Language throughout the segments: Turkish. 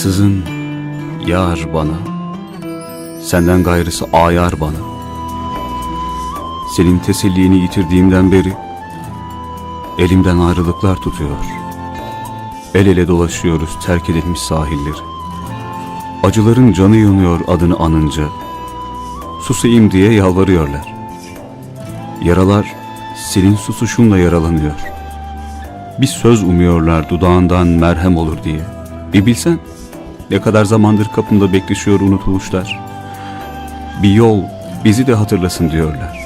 Ansızın yar bana, senden gayrısı ayar bana. Senin tesellini yitirdiğimden beri elimden ayrılıklar tutuyor. El ele dolaşıyoruz terk edilmiş sahilleri. Acıların canı yanıyor adını anınca. Susayım diye yalvarıyorlar. Yaralar senin susuşunla yaralanıyor. Bir söz umuyorlar dudağından merhem olur diye. Bir bilsen ne kadar zamandır kapımda bekleşiyor unutuluşlar. Bir yol bizi de hatırlasın diyorlar.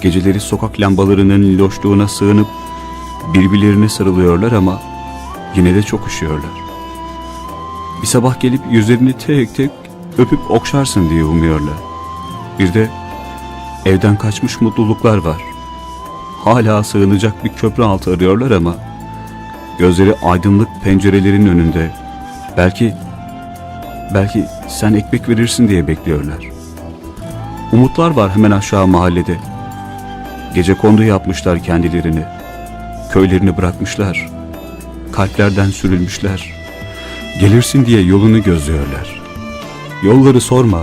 Geceleri sokak lambalarının loşluğuna sığınıp birbirlerine sarılıyorlar ama yine de çok üşüyorlar. Bir sabah gelip yüzlerini tek tek öpüp okşarsın diye umuyorlar. Bir de evden kaçmış mutluluklar var. Hala sığınacak bir köprü altı arıyorlar ama gözleri aydınlık pencerelerin önünde. Belki belki sen ekmek verirsin diye bekliyorlar. Umutlar var hemen aşağı mahallede. Gece kondu yapmışlar kendilerini. Köylerini bırakmışlar. Kalplerden sürülmüşler. Gelirsin diye yolunu gözlüyorlar. Yolları sorma.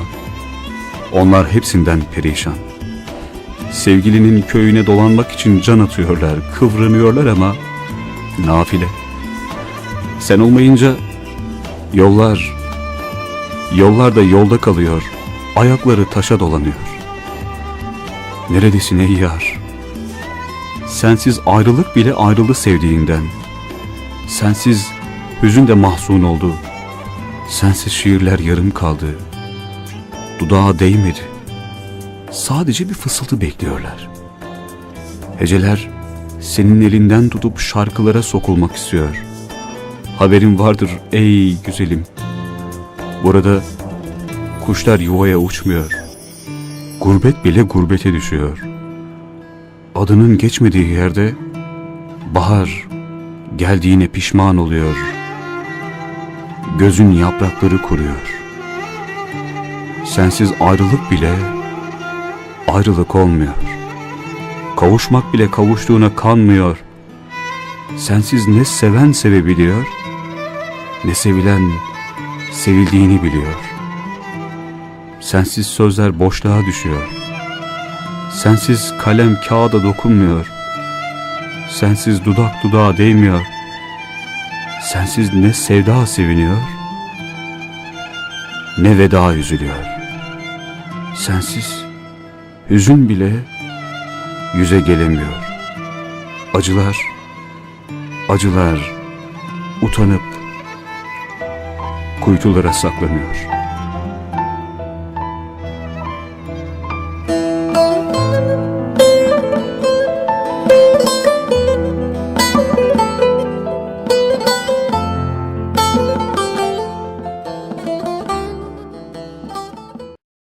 Onlar hepsinden perişan. Sevgilinin köyüne dolanmak için can atıyorlar, kıvranıyorlar ama nafile. Sen olmayınca yollar, yollar da yolda kalıyor, ayakları taşa dolanıyor. Neredesin ey yar? Sensiz ayrılık bile ayrılı sevdiğinden. Sensiz hüzün de mahzun oldu. Sensiz şiirler yarım kaldı. Dudağa değmedi. Sadece bir fısıltı bekliyorlar. Heceler senin elinden tutup şarkılara sokulmak istiyor. Haberin vardır ey güzelim. Burada kuşlar yuvaya uçmuyor. Gurbet bile gurbete düşüyor. Adının geçmediği yerde bahar geldiğine pişman oluyor. Gözün yaprakları kuruyor. Sensiz ayrılık bile ayrılık olmuyor. Kavuşmak bile kavuştuğuna kanmıyor. Sensiz ne seven sevebiliyor, ne sevilen sevildiğini biliyor. Sensiz sözler boşluğa düşüyor. Sensiz kalem kağıda dokunmuyor. Sensiz dudak dudağa değmiyor. Sensiz ne sevda seviniyor, ne veda üzülüyor. Sensiz hüzün bile yüze gelemiyor. Acılar, acılar utanıp kuytulara saklanıyor.